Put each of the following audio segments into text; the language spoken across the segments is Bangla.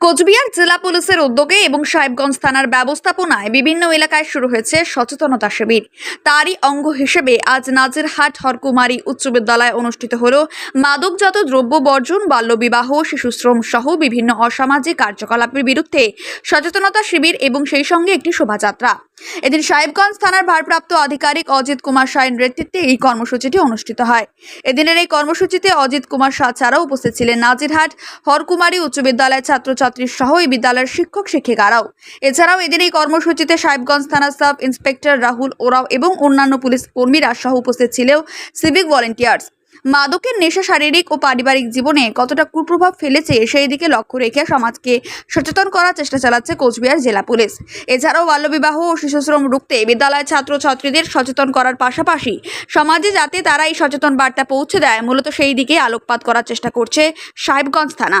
কোচবিহার জেলা পুলিশের উদ্যোগে এবং সাহেবগঞ্জ থানার ব্যবস্থাপনায় বিভিন্ন এলাকায় শুরু হয়েছে সচেতনতা শিবির। তারই অঙ্গ হিসেবে আজ নাজিরহাট হরকুমারী উচ্চ বিদ্যালয়ে অনুষ্ঠিত হল মাদকজাত দ্রব্য বর্জন, বাল্যবিবাহ, শিশুশ্রম সহ বিভিন্ন অসামাজিক কার্যকলাপের বিরুদ্ধে সচেতনতা শিবির এবং সেই সঙ্গে একটি শোভাযাত্রা। এদিন সাহেবগঞ্জ থানার ভারপ্রাপ্ত আধিকারিক অজিত কুমার সায়ের নেতৃত্বে এই কর্মসূচিটি অনুষ্ঠিত হয়। এদিনের এই কর্মসূচিতে অজিত কুমার শাহ ছাড়াও উপস্থিত ছিলেন নাজিরহাট হরকুমারী উচ্চ বিদ্যালয়ের ছাত্রছাত্রী সহ এই বিদ্যালয়ের শিক্ষক শিক্ষিকারাও। এছাড়াও এদিন এই কর্মসূচিতে সাহেবগঞ্জ থানা সাব ইন্সপেক্টর রাহুল ওরাও এবং অন্যান্য পুলিশ কর্মীরা সহ উপস্থিত ছিল সিভিক ভলেন্টিয়ার্স। মাদকের নেশা শারীরিক ও পারিবারিক জীবনে কতটা কুপ্রভাব ফেলেছে সেই দিকে লক্ষ্য রেখে সমাজকে সচেতন করার চেষ্টা চালাচ্ছে কোচবিহার জেলা পুলিশ। এছাড়াও বাল্যবিবাহ ও শিশুশ্রম রুখতে বিদ্যালয়ের ছাত্রছাত্রীদের সচেতন করার পাশাপাশি সমাজে যাতে তারা এই সচেতন বার্তা পৌঁছে দেয়, মূলত সেই দিকে আলোকপাত করার চেষ্টা করছে সাহেবগঞ্জ থানা।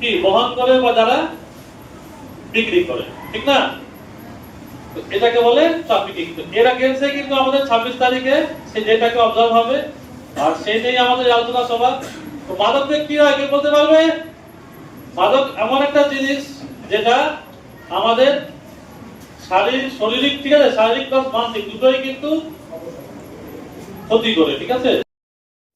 কি বহন করে বা যারা বিক্রি করে, ঠিক না? এটাকে বলে ট্রাফিকিং এর আগেন্সে কিন্তু আমাদের ছাব্বিশ তারিখে, সে যেটাকে অবজার্ভ হবে, আর সেই নিয়ে আমাদের আলোচনা সভা। তো কি হয় কে বলতে পারবে? মাদক এমন একটা জিনিস যেটা আমাদের শারীরিক শারীরিক, ঠিক আছে? শারীরিক প্লাস মানসিক দুটোই কিন্তু ক্ষতি করে, ঠিক আছে?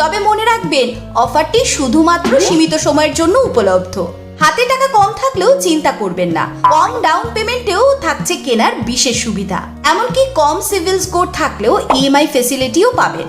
তবে মনে রাখবেন অফারটি শুধুমাত্র সীমিত সময়ের জন্য উপলব্ধ। হাতে টাকা কম থাকলেও চিন্তা করবেন না কম ডাউন পেমেন্টেও থাকছে কেনার বিশেষ সুবিধা। এমনকি কম সিভিল স্কোর থাকলেও ইএমআই ফেসিলিটিও পাবেন।